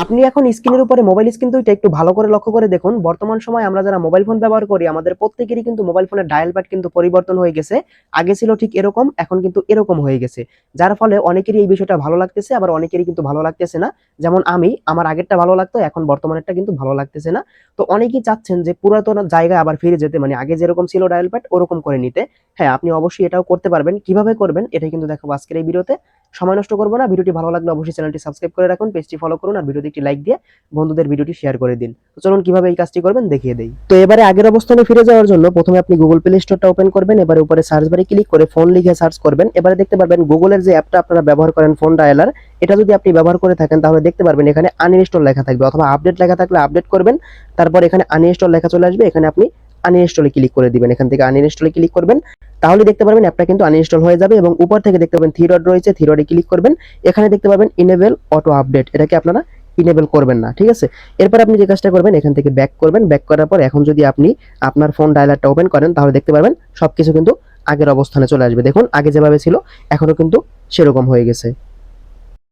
আপনি এখন স্ক্রিনের উপরে মোবাইল স্ক্রিন দুইটা একটু ভালো করে লক্ষ্য করে দেখুন। বর্তমান সময় আমরা যারা মোবাইল ফোন ব্যবহার করি, আমাদের প্রত্যেকেরই কিন্তু মোবাইল ফোনের ডায়াল প্যাড কিন্তু পরিবর্তন হয়ে গেছে। আগে ছিল ঠিক এরকম, এখন কিন্তু এরকম হয়ে গেছে। যার ফলে অনেকেরই এই বিষয়টা ভালো লাগতেছে, আবার অনেকেরই কিন্তু ভালো লাগতেছে না। যেমন আমি, আমার আগেরটা ভালো লাগতো, এখন বর্তমানেরটা কিন্তু ভালো লাগতেছে না। তো অনেকেই চাচ্ছেন যে পুরাতন জায়গায় আবার ফিরে যেতে মানে আগে যেরকম ছিল ডায়াল প্যাড ওরকম করে নিতে। হ্যাঁ আপনি অবশ্যই এটাও করতে পারবেন। কীভাবে করবেন, এটাই কিন্তু দেখাবো আজকের এই ভিডিওতে। সময় নষ্ট করব না। ভিডিওটি ভালো লাগলে অবশ্যই চ্যানেলটি সাবস্ক্রাইব করে রাখুন, পেজটি ফলো করুন আর ভিডিওতে একটি লাইক দিয়ে বন্ধুদের ভিডিওটি শেয়ার করে দিন। তো চলুন কীভাবে এই কাজটি করবেন দেখিয়ে দেই। তো এবারে আগের অবস্থানে ফিরে যাওয়ার জন্য প্রথমে আপনি গুগল প্লে স্টোরটা ওপেন করবেন, এবারে উপরে সার্চ বারে ক্লিক করে ফোন লিখে সার্চ করবেন। এবারে দেখতে পারবেন গুগলের যে অ্যাপটা আপনারা ব্যবহার করেন ফোন ডায়ালার এটা যদি আপনি ব্যবহার করে থাকেন তাহলে দেখতে পারবেন এখানে আনইনস্টল লেখা থাকবে। অথবা আপডেট লেখা থাকলে আপডেট করবেন, তারপর এখানে আনইনস্টল লেখা চলে আসবে। এখানে আপনি আনইনস্টলে ক্লিক করে দিবেন। এখান থেকে আনইনস্টলে ক্লিক করবেন। তাহলে দেখতে পারবেন অ্যাপটা কিন্তু আনইনস্টল হয়ে যাবে এবং উপর থেকে দেখতে পাবেন থ্রি ডট রয়েছে থ্রি ডটে ক্লিক করবেন। এখানে দেখতে পাবেন ইনেবল অটো আপডেট এটাকে আপনারা ইনেবল করবেন না, ঠিক আছে? এরপর আপনি যে কাজটা করবেন, এখান থেকে ব্যাক করবেন। ব্যাক করার পর এখন যদি আপনি আপনার ফোন ডায়ালারটা ওপেন করেন, তাহলে দেখতে পারবেন সবকিছু কিন্তু আগের অবস্থানে চলে আসবে। দেখুন, আগে যেভাবে ছিল, এখনও কিন্তু সেরকম হয়ে গেছে।